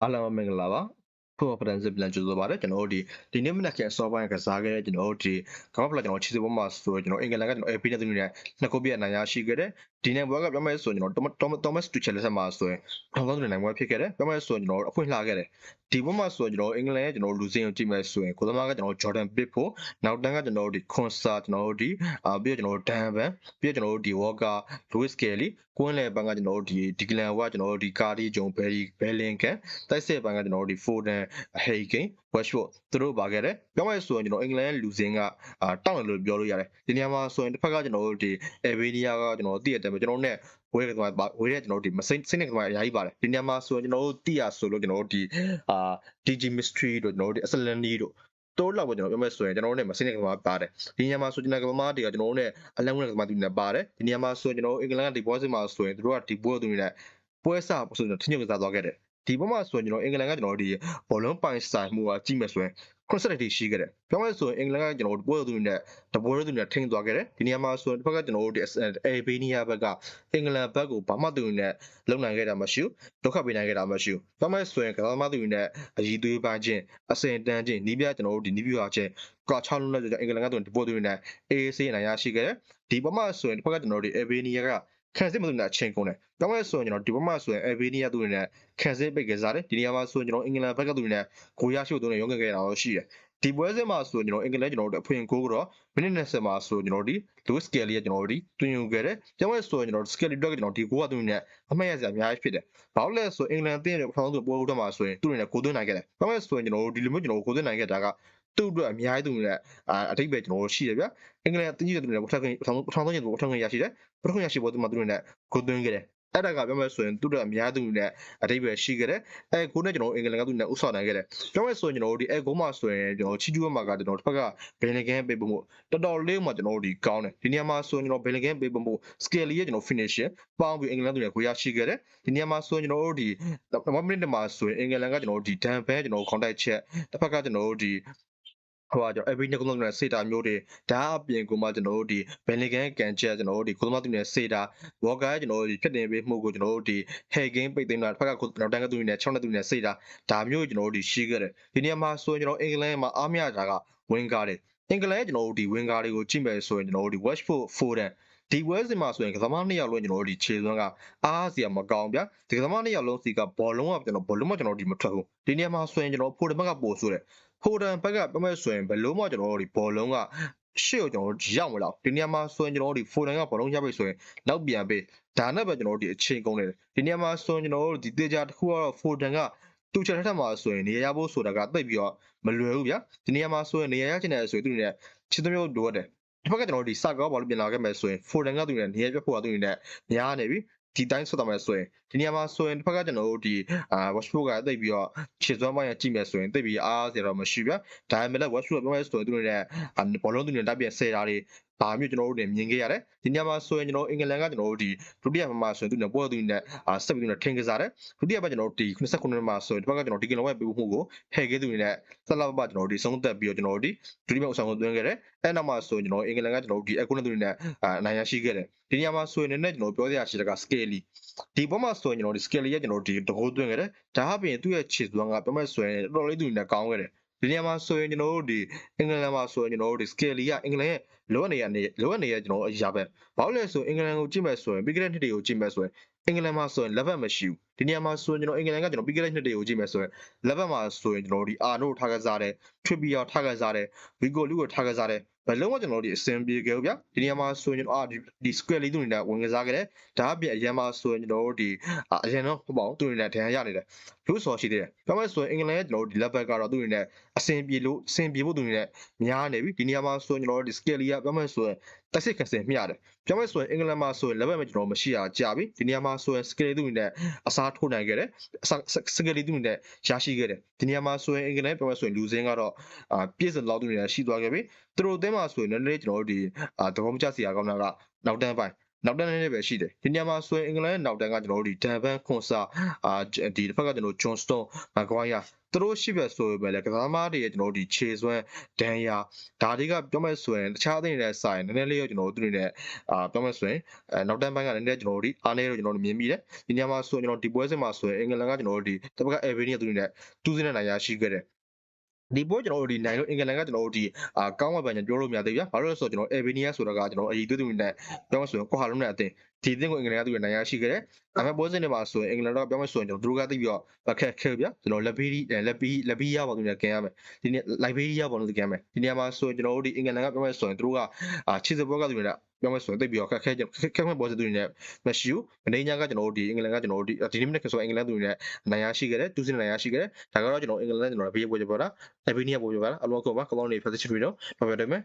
အားလုံးမင်္ဂလာပါ ဖို့ offensive ပြန်ကြိုဆိုပါတယ်ကျွန်တော်တို့ဒီဒီနေ့မနက်ခင်း soft wire ကစားခဲ့တဲ့ကျွန်တော်တို့ဒီကမ္ဘာဖလားကျွန်တော်ခြေစပေါ်မှာဆိုကျွန်တော်အင်္ဂလန်ကကျွန်တော် AP နဲ့သူနဲ့နှစ်ခုပြည့်အနိုင်ရရှိခဲ့တယ်ဒီနေ့ဘောကပြောမယ်ဆိုရင်ကျွန်တော် Thomas Tuchel လက်ထက်မှာဆိုရင်ထောင်သောနိုင်ပွဲဖြစ်ခဲ့တယ်ပြောမယ်ဆိုရင်ကျွန်တော်အဖွင့်လှခဲ့တယ်ဒီဘက်မှာဆိုရင်ကျွန်တော်အင်္ဂလန်ရဲ့ကျွန်တော်လူစင်းကိုကြည့်မယ်ဆိုရင်ကိုသမားကကျွန်တော် Jordan Pickford နောက်တန်းကကျွန်တော်ဒီ Konsa ကျွန်တော်ဒီအာပြီးတော့ကျွန်တော် Dan Van ပြီးတော့ကျွန်တော်ဒီ Walker Lewis Kelly ကွင်းလယ်ဘက်ကကျွန်တော်ဒီ Declan Rice ကျွန်တော်ဒီ Cardi John Berry Bellingham တိုက်စစ်ဘက်ကကျွန်တော်ဒီ Foden Hurricane Westwood သူတို့ပါခဲ့တယ်ပြောမယ်ဆိုရင်ကျွန်တော်အင်္ဂလန်ရဲ့လူစင်းကအာတောက်တယ်လို့ပြောလို့ရတယ်ဒီနေရာမှာဆိုရင်တစ်ဖက်ကကျွန်တော်တို့ဒီ Albania ကကျွန်တော်တည့်ရတယ်ကျွန်တော်နဲ့ဝဲကသွားဝဲရကျွန်တော်တို့ဒီမစိစိနေကသွားအများကြီးပါတယ်ဒီနေရာမှာဆိုရင်ကျွန်တော်တို့တည့်ရဆိုလို့ကျွန်တော်တို့ဒီအာ DG Mystery တို့ကျွန်တော်တို့ဒီ Aslanni တို့တိုးလောက်ပဲကျွန်တော်ပြောမယ်ဆိုရင်ကျွန်တော်တို့ ਨੇ မစိနေကသွားပါတယ်ဒီနေရာမှာဆိုကျွန်တော်ကမားတွေကကျွန်တော်တို့ ਨੇ အလန်းဝင်ကသွားသူတွေပါတယ်ဒီနေရာမှာဆိုရင်ကျွန်တော်တို့အင်္ဂလန်ကဒီပွဲစဉ်မှာဆိုရင်တို့ကဒီပွဲသူတွေနဲ့ပွဲစဆိုရင်ထင်းညွတ်ကစားသွားခဲ့တယ် ဒီဘက်မှာဆိုရင်ကျွန်တော်အင်္ဂလန်ကကျွန်တော်တို့ဒီဘောလုံးပိုင်ဆိုင်မှုကကြည့်မယ်ဆိုရင် concept တွေရှိခဲ့တယ်ပြောမယ်ဆိုရင်အင်္ဂလန်ကကျွန်တော်တို့ပွဲသူတွေနဲ့တပွဲသူတွေနဲ့ထိန်းသွားခဲ့တယ်ဒီနေရာမှာဆိုရင်တစ်ဖက်ကကျွန်တော်တို့ဒီအေဘေးနီးယားဘက်ကအင်္ဂလန်ဘက်ကိုဘာမှသူတွေနဲ့လုံနိုင်ခဲ့တာမရှိဘူးဒုက္ခပေးနိုင်ခဲ့တာမရှိဘူးပြောမယ်ဆိုရင်ကစားသမားသူတွေနဲ့အည်သွေးပိုင်းချင်းအစင်တန်းချင်းနီးပြကျွန်တော်တို့ဒီနီးပြပါချင်းကချောင်းလုံးနဲ့ကျွန်တော်အင်္ဂလန်ကသူဒီပွဲသူတွေနဲ့ AAC အနိုင်ရရှိခဲ့တယ်ဒီဘက်မှာဆိုရင်တစ်ဖက်ကကျွန်တော်တို့ဒီအေဘေးနီးယားက ခံစစ်မလို့နဲ့အချိန်ကုန်တယ်။ပြောင်းလဲဆိုရင်ကျွန်တော်ဒီဘက်မှာဆိုရင် Albania သူတွေနဲ့ခံစစ်ပိတ်ကစားတယ်။ဒီနေရာမှာဆိုရင်ကျွန်တော်အင်္ဂလန်ဘက်ကသူတွေနဲ့ကိုရရှို့သူတွေရုံးခဲ့ကြတာတော့ရှိတယ်။ဒီပွဲစဉ်မှာဆိုရင်ကျွန်တော်အင်္ဂလန်ကျွန်တော်တို့အဖွင့်ကိုကတော့မိနစ်20မှာဆိုကျွန်တော်ဒီ Lewis Kelly ရဲ့ကျွန်တော်ဒီတွင်ယူခဲ့တယ်။ပြောင်းလဲဆိုရင်ကျွန်တော် Skelly တော့ကျွန်တော်ဒီကိုကသူတွေနဲ့အမှတ်ရစရာအများကြီးဖြစ်တယ်။ဘာလို့လဲဆိုအင်္ဂလန်အသင်းရဲ့ပထမဆုံးပွဲဦးတော့မှာဆိုရင်သူတွေနဲ့ကိုသွင်းနိုင်ခဲ့တယ်။ပြောင်းလဲဆိုရင်ကျွန်တော်ဒီလိုမျိုးကျွန်တော်ကိုသွင်းနိုင်ခဲ့တာက သူ့အတွက်အများကြီးသူတွေနဲ့အာအထိပ္ပယ်ကျွန်တော်ရှိတယ်ဗျ။အင်္ဂလန်အသင်းကြီးတွေနဲ့ပထမဆုံးပထမဆုံးကျွန်တော်ပထမဆုံးရရှိတယ်။ပထမရရှိပွဲသူမှသူတွေနဲ့ကိုသွင်းခဲ့တယ်။အဲ့ဒါကပြောမယ်ဆိုရင်သူတို့အများသူနဲ့အတိတ်ပဲရှိခဲ့တယ်အဲကိုနဲ့ကျွန်တော်အင်္ဂလန်ကသူနဲ့ဥဆောင်နိုင်ခဲ့တယ်ပြောမယ်ဆိုရင်ကျွန်တော်တို့ဒီအဲကိုမှဆိုရင်ကျွန်တော်ချီကျူးမှာကကျွန်တော်တစ်ဖက်ကဘယ်လဂန်ပေးဖို့တော်တော်လေးမှကျွန်တော်တို့ဒီကောင်းတယ်ဒီနေရာမှာဆိုရင်ကျွန်တော်ဘယ်လဂန်ပေးဖို့ scale ရဲ့ကျွန်တော် finishing ပေါင်းပြီးအင်္ဂလန်သူနဲ့ကိုရရှိခဲ့တယ်ဒီနေရာမှာဆိုရင်ကျွန်တော်တို့ဒီ1 minute မှာဆိုရင်အင်္ဂလန်ကကျွန်တော်တို့ဒီ dan ban ကျွန်တော် contact check တစ်ဖက်ကကျွန်တော်တို့ဒီ ဟိုကကျွန်တော် every နှစ်ကုန်းလုံးနဲ့စေတာမျိုးတွေဒါအပြင်ကိုမှကျွန်တော်တို့ဒီ Bellingham ကန်ချက်ကျွန်တော်တို့ဒီကုသမားသူနဲ့စေတာ Walker ကျွန်တော်တို့ဒီဖြစ်တင်ပေးမှုကိုကျွန်တော်တို့ဒီ Hair Game ပိတ်သိမ်းတာတစ်ဖက်ကကျွန်တော်တန်းကသူနဲ့6နှစ်သူနဲ့စေတာဒါမျိုးကျွန်တော်တို့ဒီရှိခဲ့တယ်ဒီနေရာမှာဆိုရင်ကျွန်တော်အင်္ဂလန်မှာအားမရတာက wing guard တွေအင်္ဂလန်ရဲ့ကျွန်တော်တို့ဒီ wing guard တွေကိုကြည့်မယ်ဆိုရင်ကျွန်တော်တို့ဒီ Watchford Foden ဒီဝဲစင်မှာဆိုရင်ကစားမနှစ်ယောက်လုံးကျွန်တော်တို့ဒီခြေစွမ်းကအားစီရမကောင်းဗျာဒီကစားမနှစ်ယောက်လုံးစီကဘောလုံးကကျွန်တော်ဘောလုံးကကျွန်တော်ဒီမထွက်ဘူးဒီနေရာမှာဆိုရင်ကျွန်တော်ဖိုဒန်ဘက်ကပို့ဆိုတယ် ဖိုဒန်ဘက်ကပြမဲ့ဆိုရင်ဘယ်လုံးမှကျွန်တော်တို့ဒီဘောလုံးကရှေ့ကိုကျွန်တော်တို့ရောက်မလားဒီနေရာမှာဆိုရင်ကျွန်တော်တို့ဒီဖိုဒန်ကဘောလုံးရပြီဆိုရင်နောက်ပြန်ပေးဒါနဲ့ပဲကျွန်တော်တို့ဒီအချိန်ကုန်နေတယ်ဒီနေရာမှာဆိုရင်ကျွန်တော်တို့ဒီတေချာတစ်ခုကတော့ဖိုဒန်ကတူချယ်ထက်မှာဆိုရင်နေရာရဖို့ဆိုတာကတိတ်ပြီးတော့မလွယ်ဘူးဗျာဒီနေရာမှာဆိုရင်နေရာရချင်တယ်ဆိုရင်သူတွေနဲ့ချစ်သမျိုးလိုအပ်တယ်ဒီဘက်ကကျွန်တော်တို့ဒီစကောဘာလို့ပြင်လာခဲ့မယ်ဆိုရင် Foden ကသူနဲ့နေရာပြတ်ဖို့ကသူနဲ့များနေပြီ ဒီတိုင်းဆက်သွားမယ်ဆိုရင်ဒီနေရာမှာဆိုရင်တစ်ဖက်ကကျွန်တော်တို့ဒီအာ Watchford ကတိတ်ပြီးတော့ခြေစွမ်းပိုင်းကကြည့်မယ်ဆိုရင်တိတ်ပြီးအားစရာတော့မရှိဗျာဒါပေမဲ့လည်း Watchford ပြောမယ်ဆိုရင်သူတို့နဲ့ဘောလုံးသူနဲ့တပ်ပြဆယ်တာတွေဘာမျိုးကျွန်တော်တို့နေမြင်ခဲ့ရတယ်ဒီညမှာဆိုရင်ကျွန်တော်အင်္ဂလန်ကကျွန်တော်တို့ဒီဒုတိယမှာဆိုရင်သူနဲ့ပွဲသူနဲ့အာဆက်ပြီးသူနဲ့ထင်ကစားတယ်ဒုတိယမှာကျွန်တော်တို့ဒီ89မှာဆိုရင်ဒီဘက်ကကျွန်တော်ဒီကင်လောရဲ့ပေးဖို့ကိုဟဲ့ခဲ့သူနဲ့ဆက်လောက်ပါကျွန်တော်တို့ဒီဆုံးသက်ပြီးတော့ကျွန်တော်တို့ဒီဒုတိယအဆောင်ကိုသွင်းခဲ့တယ်အဲ့နောက်မှာဆိုရင်ကျွန်တော်အင်္ဂလန်ကကျွန်တော်တို့ဒီအကုနဲ့သူနဲ့အာနိုင်ရရှိခဲ့တယ်ဒီညမှာဆိုရင်လည်းကျွန်တော်ပြောစရာရှိတာက scale ဒီပေါ်မှာဆိုရင်ကျွန်တော်ဒီ scale ရဲ့ကျွန်တော်ဒီတကိုးသွင်းခဲ့တယ်ဒါအပြင်သူ့ရဲ့ခြေစွမ်းကပြောမဲ့ဆိုရင်တော်တော်လေးသူနဲ့ကောင်းခဲ့တယ် ဒီနေရာမှာဆိုရင်ကျွန်တော်တို့ဒီအင်္ဂလန်မှာဆိုရင်ကျွန်တော်တို့ဒီ scale ကအင်္ဂလန်ရဲ့လောအပ်နေရနေလောအပ်နေရကျွန်တော်အရာပဲဘာလို့လဲဆိုရင်အင်္ဂလန်ကိုကြည့်မဲ့ဆိုရင်ပြီးခဲ့တဲ့နှစ်တွေကိုကြည့်မဲ့ဆိုရင်အင်္ဂလန်မှာဆိုရင် level မရှိဘူးဒီနေရာမှာဆိုရင်ကျွန်တော်အင်္ဂလန်ကကျွန်တော်ပြီးခဲ့တဲ့နှစ်တွေကိုကြည့်မဲ့ဆိုရင် level မှာဆိုရင်ကျွန်တော်ဒီအာနိုထားကစားတယ် trippier ထားကစားတယ်ဝီကိုလူကိုထားကစားတယ် ဘယ်လုံးကကျွန်တော်တို့ဒီအစင်ပြေခဲ့ဗျာဒီနေရာမှာဆိုရင်ကျွန်တော်အာဒီ square လေးသူတွေနဲ့ဝင်ကစားခဲ့တယ်ဒါအပြင်အရန်မှာဆိုရင်ကျွန်တော်တို့ဒီအရန်တော့ဟုတ်ပါဘူးသူတွေနဲ့ဒဏ်ရာရနေတယ်လို့ဆိုရှိသေးတယ်ပြောမယ်ဆိုရင်အင်္ဂလန်ရဲ့ကျွန်တော်တို့ဒီ level ကတော့သူတွေနဲ့အစင်ပြေလို့အစင်ပြေဖို့သူတွေနဲ့များနေပြီဒီနေရာမှာဆိုရင်ကျွန်တော်တို့ဒီ scale လေးကပြောမယ်ဆိုရင် တက်စစ်ကန်စင်မျှတယ်ပြောမယ်ဆိုရင်အင်္ဂလန်မှာဆိုရင် level မှာကျွန်တော်မရှိတာကြာပြီဒီနေရာမှာဆိုရင် scale သူတွေနဲ့အစားထိုးနိုင်ခဲ့တယ် scale သူတွေနဲ့ရရှိခဲ့တယ်ဒီနေရာမှာဆိုရင်အင်္ဂလန်ပြောမယ်ဆိုရင်လူစင်းကတော့အာပြည့်စုံလောက်သူတွေနဲ့ရှိသွားခဲ့ပြီသူတို့အသင်းမှာဆိုရင်လည်းကျွန်တော်တို့ဒီအာသဘောမကျစရာကောင်းတာကနောက်တန်းပိုင်း နောက်တန်းလေးပဲရှိတယ်ဒီနေရာမှာဆိုရင်အင်္ဂလန်ရဲ့နောက်တန်းကကျွန်တော်တို့ဒီဒန်ဗန်ခွန်ဆာအာဒီတစ်ဖက်ကကျွန်တော်ဂျွန်စတွန်မကွိုင်းယာသူတို့ရှိပဲဆိုပေမဲ့လည်းကစားသမားတွေရဲ့ကျွန်တော်တို့ဒီခြေစွမ်းဒန်ယာဒါတွေကပြောမဲ့ဆိုရင်တခြားအသင်းတွေနဲ့ဆိုင်နည်းနည်းလေးရောကျွန်တော်တို့သူတွေနဲ့အာပြောမဲ့ဆိုရင်အဲနောက်တန်းပိုင်းကလည်းနည်းနည်းကျွန်တော်တို့ဒီအားနည်းတော့ကျွန်တော်တို့မြင်မိတယ်ဒီနေရာမှာဆိုရင်ကျွန်တော်ဒီပွဲစဉ်မှာဆိုရင်အင်္ဂလန်ကကျွန်တော်တို့ဒီတစ်ဖက်ကအေဗီနီယာသူတွေနဲ့တူးစင်းတဲ့နိုင်ရရှိခဲ့တယ် ဒီပွဲကျွန်တော်တို့ဒီနိုင်လို့အင်္ဂလန်ကကျွန်တော်တို့ဒီအာကောင်းဝက်ပန်ကျွန်တော်ပြောလို့မရသေးဘူးဗျာဘာလို့လဲဆိုတော့ကျွန်တော်အေဗီနီယာဆိုတာကကျွန်တော်အည်သွေးသူတွေနဲ့ပြောမှဆိုရင်ကွာဟာလုံးနဲ့အသင်းဒီအသင်းကိုအင်္ဂလန်ကသူတွေနိုင်ရရှိခဲ့တယ်ဒါပေမဲ့ပွဲစဉ်တွေမှာဆိုရင်အင်္ဂလန်တော့ပြောမှဆိုရင်ကျွန်တော်တို့ကသိပြီးတော့အခက်ခဲဗျာကျွန်တော်လက်ဘေးလက်ဘေးလက်ဘေးရပါသူတွေကင်ရမယ်ဒီနေ့လိုက်ဘေးရပါလို့ကင်ရမယ်ဒီနေရာမှာဆိုရင်ကျွန်တော်တို့ဒီအင်္ဂလန်ကပြောမှဆိုရင်တို့ကအာခြေစပွဲကသူတွေနဲ့ ပြောမှဆိုရင်သိပြီးတော့ခက်ခဲခက်ခဲပွဲစဉ်သူတွေနဲ့မရှိဘူးမနေညာကကျွန်တော်တို့ဒီအင်္ဂလန်ကကျွန်တော်တို့ဒီဒီနေ့မနေ့ကဆိုအင်္ဂလန်သူတွေနဲ့နိုင်ရရှိခဲ့တယ်တူးစင်းနိုင်ရရှိခဲ့တယ်ဒါကတော့ကျွန်တော်အင်္ဂလန်ကျွန်တော်ဘေးပွဲပြောတာလက်ဘေးနီးယားပွဲပြောတာအလုံးကောပါကောင်းနေဖက်စစ်ချီတွေတော့ပြောပြတယ်မယ်